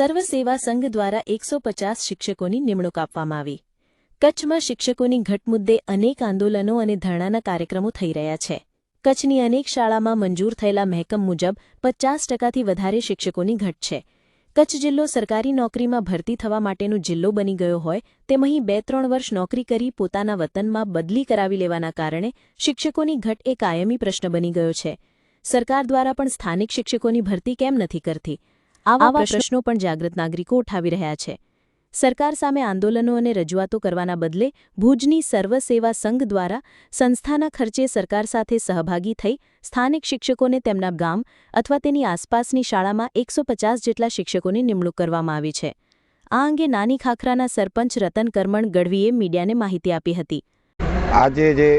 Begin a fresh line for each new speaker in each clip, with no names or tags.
સર્વ સેવા સંઘ દ્વારા એકસો પચાસ શિક્ષકોની નિમણૂક આપવામાં આવી. કચ્છમાં શિક્ષકોની ઘટ મુદ્દે અનેક આંદોલનો અને ધરણાના કાર્યક્રમો થઈ રહ્યા છે. કચ્છની અનેક શાળામાં મંજૂર થયેલા મહેકમ મુજબ પચાસ ટકાથી વધારે શિક્ષકોની ઘટ છે. કચ્છ જિલ્લો સરકારી નોકરીમાં ભરતી થવા માટેનો જિલ્લો બની ગયો હોય તેમ અહીં બે ત્રણ વર્ષ નોકરી કરી પોતાના વતનમાં બદલી કરાવી લેવાના કારણે શિક્ષકોની ઘટ એ કાયમી પ્રશ્ન બની ગયો છે. સરકાર દ્વારા પણ સ્થાનિક શિક્ષકોની ભરતી કેમ નથી કરતી? આવા પ્રશ્નો પણ જાગૃત નાગરિકો ઉઠાવી રહ્યા છે. સરકાર સામે આંદોલનો અને રજૂઆતો કરવાના બદલે ભુજની સર્વ સેવા સંઘ દ્વારા સંસ્થાના ખર્ચે સરકાર સાથે સહભાગી થઈ સ્થાનિક શિક્ષકોને તેમના ગામ અથવા તેની આસપાસની શાળામાં એકસો પચાસ જેટલા શિક્ષકોની નિમણૂક કરવામાં આવી છે. આ અંગે નાની ખાખરાના સરપંચ રતન કરમણ ગઢવીએ મીડિયાને માહિતી આપી હતી.
આજે જે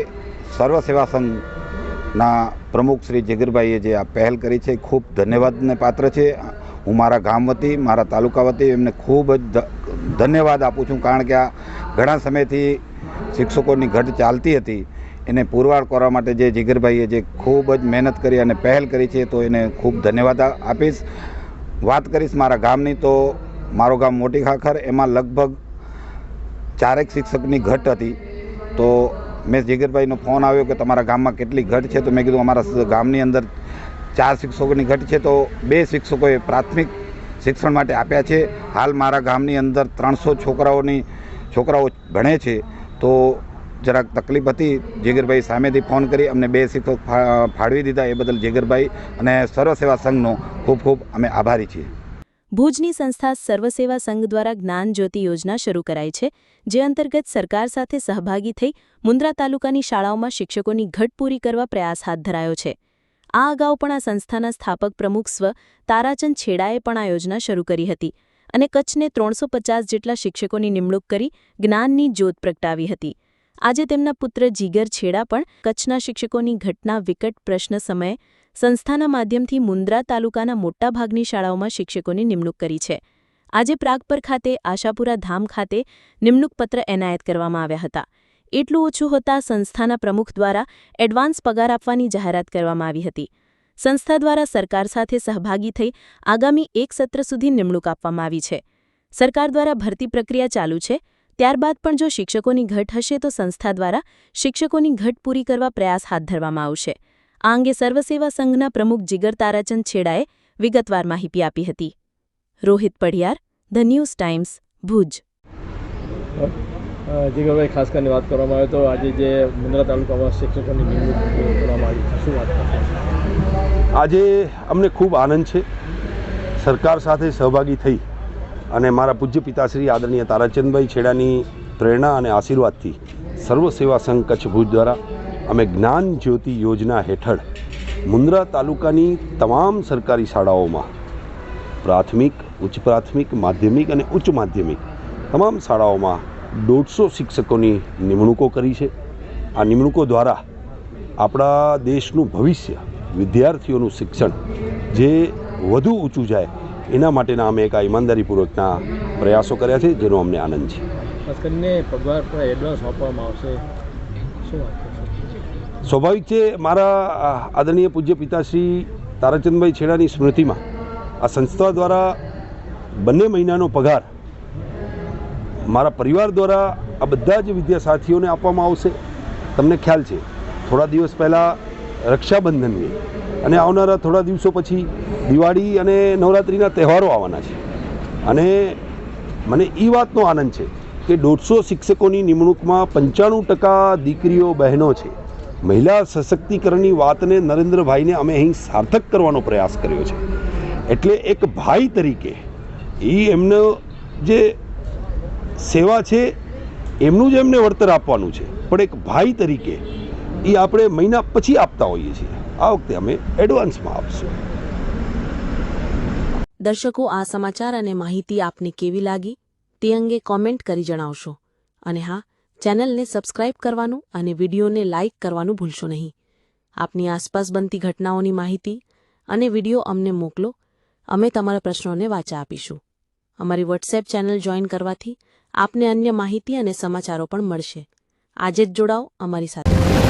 સર્વ સેવા સંઘના પ્રમુખ શ્રી જીગરભાઈએ જે આ પહેલ કરી છે ખૂબ ધન્યવાદને પાત્ર છે. હું મારા ગામ વતી, મારા તાલુકા વતી એમને ખૂબ જ ધન્યવાદ આપું છું કારણ કે આ ઘણા સમયથી શિક્ષકોની ઘટ ચાલતી હતી. એને પુરવાર કરવા માટે જે જીગરભાઈએ જે ખૂબ જ મહેનત કરી અને પહેલ કરી છે તો એને ખૂબ ધન્યવાદ આપીશ. વાત કરીશ મારા ગામની તો મારું ગામ મોટી ખાખર, એમાં લગભગ ચારેક શિક્ષકની ઘટ હતી. તો મેં જીગરભાઈનો ફોન આવ્યો કે તમારા ગામમાં કેટલી ઘટ છે? તો મેં કીધું અમારા ગામની અંદર ચાર શિક્ષકોની ઘટ છે તો બે શિક્ષકોએ પ્રાથમિક શિક્ષણ માટે આપ્યા છે. હાલ મારા ગામની અંદર ત્રણસો છોકરાઓની છોકરાઓ ભણે છે. તો જરાક તકલીફ હતી. જેગરભાઈ સામેથી ફોન કરી અમને બે શિક્ષક ફાળવી દીધા એ બદલ જેગરભાઈ અને સર્વસેવા સંઘનો ખૂબ ખૂબ અમે આભારી છીએ.
ભુજની સંસ્થા સર્વસેવા સંઘ દ્વારા જ્ઞાન જ્યોતિ યોજના શરૂ કરાઈ છે, જે અંતર્ગત સરકાર સાથે સહભાગી થઈ મુન્દ્રા તાલુકાની શાળાઓમાં શિક્ષકોની ઘટ પૂરી કરવા પ્રયાસ હાથ ધરાયો છે. આ અગાઉ પણ આ સંસ્થાના સ્થાપક પ્રમુખ સ્વ તારાચંદ છેડાએ પણ આ યોજના શરૂ કરી હતી અને કચ્છને ત્રણસો જેટલા શિક્ષકોની નિમણૂક કરી જ્ઞાનની જ્યોત પ્રગટાવી હતી. આજે તેમના પુત્ર જીગર છેડા પણ કચ્છના શિક્ષકોની ઘટના વિકટ પ્રશ્ન સમયે સંસ્થાના માધ્યમથી મુન્દ્રા તાલુકાના મોટાભાગની શાળાઓમાં શિક્ષકોની નિમણૂક કરી છે. આજે પ્રાગપર ખાતે આશાપુરા ધામ ખાતે નિમણૂક પત્ર એનાયત કરવામાં આવ્યા હતા. એટલું ઓછું હોતા સંસ્થાના પ્રમુખ દ્વારા એડવાન્સ પગાર આપવાની જાહેરાત કરવામાં આવી હતી. સંસ્થા દ્વારા સરકાર સાથે સહભાગી થઈ આગામી એક સત્ર સુધી નિમણૂક આપવામાં આવી છે. સરકાર દ્વારા ભરતી પ્રક્રિયા ચાલુ છે. ત્યારબાદ પણ જો શિક્ષકોની ઘટ હશે તો સંસ્થા દ્વારા શિક્ષકોની ઘટ પૂરી કરવા પ્રયાસ હાથ ધરવામાં આવશે. આ અંગે સર્વસેવા સંઘના પ્રમુખ જીગર તારાચંદ છેડાએ વિગતવાર માહિતી આપી હતી. Rohit Padhiyar, the News Times Bhuj.
જીગરભાઈ ખાસ કરીને વાત કરવામાં આવે તો આજે જે મુન્દ્રા તાલુકામાં શિક્ષકોની નિમણૂક કરવામાં આવી શું વાત
આજે અમને ખૂબ આનંદ છે. સરકાર સાથે સહભાગી થઈ અને મારા પૂજ્ય પિતાશ્રી આદરણીય તારાચંદભાઈ છેડાની પ્રેરણા અને આશીર્વાદથી સર્વ સેવા સંઘ કચ્છ ભુજ દ્વારા અમે જ્ઞાન જ્યોતિ યોજના હેઠળ મુન્દ્રા તાલુકાની તમામ સરકારી શાળાઓમાં પ્રાથમિક, ઉચ્ચ પ્રાથમિક, માધ્યમિક અને ઉચ્ચ માધ્યમિક તમામ શાળાઓમાં દોઢસો શિક્ષકોની નિમણૂકો કરી છે. આ નિમણૂકો દ્વારા આપણા દેશનું ભવિષ્ય વિદ્યાર્થીઓનું શિક્ષણ જે વધુ ઊંચું જાય એના માટેના અમે એક આ ઈમાનદારીપૂર્વકના પ્રયાસો કર્યા છે જેનો અમને આનંદ છે.
ખાસ કરીને પગાર પર એડવાન્સ આપવામાં આવશે.
સ્વાભાવિક છે મારા આદરણીય પૂજ્ય પિતાશ્રી તારાચંદભાઈ છેડાની સ્મૃતિમાં આ સંસ્થા દ્વારા બંને મહિનાનો પગાર મારા પરિવાર દ્વારા આ બધા જ વિદ્યાસાથીઓને આપવામાં આવશે. તમને ખ્યાલ છે, થોડા દિવસ પહેલાં રક્ષાબંધનની અને આવનારા થોડા દિવસો પછી દિવાળી અને નવરાત્રિના તહેવારો આવવાના છે. અને મને એ વાતનો આનંદ છે કે દોઢસો શિક્ષકોની નિમણૂકમાં પંચાણું ટકા દીકરીઓ બહેનો છે. મહિલા સશક્તિકરણની વાતને નરેન્દ્રભાઈને અમે અહીં સાર્થક કરવાનો પ્રયાસ કર્યો છે. એટલે એક ભાઈ તરીકે એ એમનો જે સેવા છે, એમનું જ એમને વળતર આપવાનું છે. પણ એક ભાઈ તરીકે એ આપણે મહિના પછી આપતા હોઈએ છીએ. આ વખતે અમે એડવાન્સમાં આપશું.
દર્શકો, આ સમાચાર અને માહિતી આપને કેવી લાગી? તે અંગે કોમેન્ટ કરી જણાવશો. અને હા, ચેનલને સબસ્ક્રાઇબ કરવાનું અને વિડીયોને લાઇક કરવાનું ભૂલશો નહીં. આપની આસપાસ બનતી ઘટનાઓની માહિતી અને વીડિયો અમને મોકલો. અમે તમારા પ્રશ્નોને વાચા આપીશું. અમારી વોટ્સએપ ચેનલ જોઈન કરવાથી આપને અન્ય માહિતી અને સમાચારો પણ મળશે. આજે જ જોડાઓ અમારી સાથે.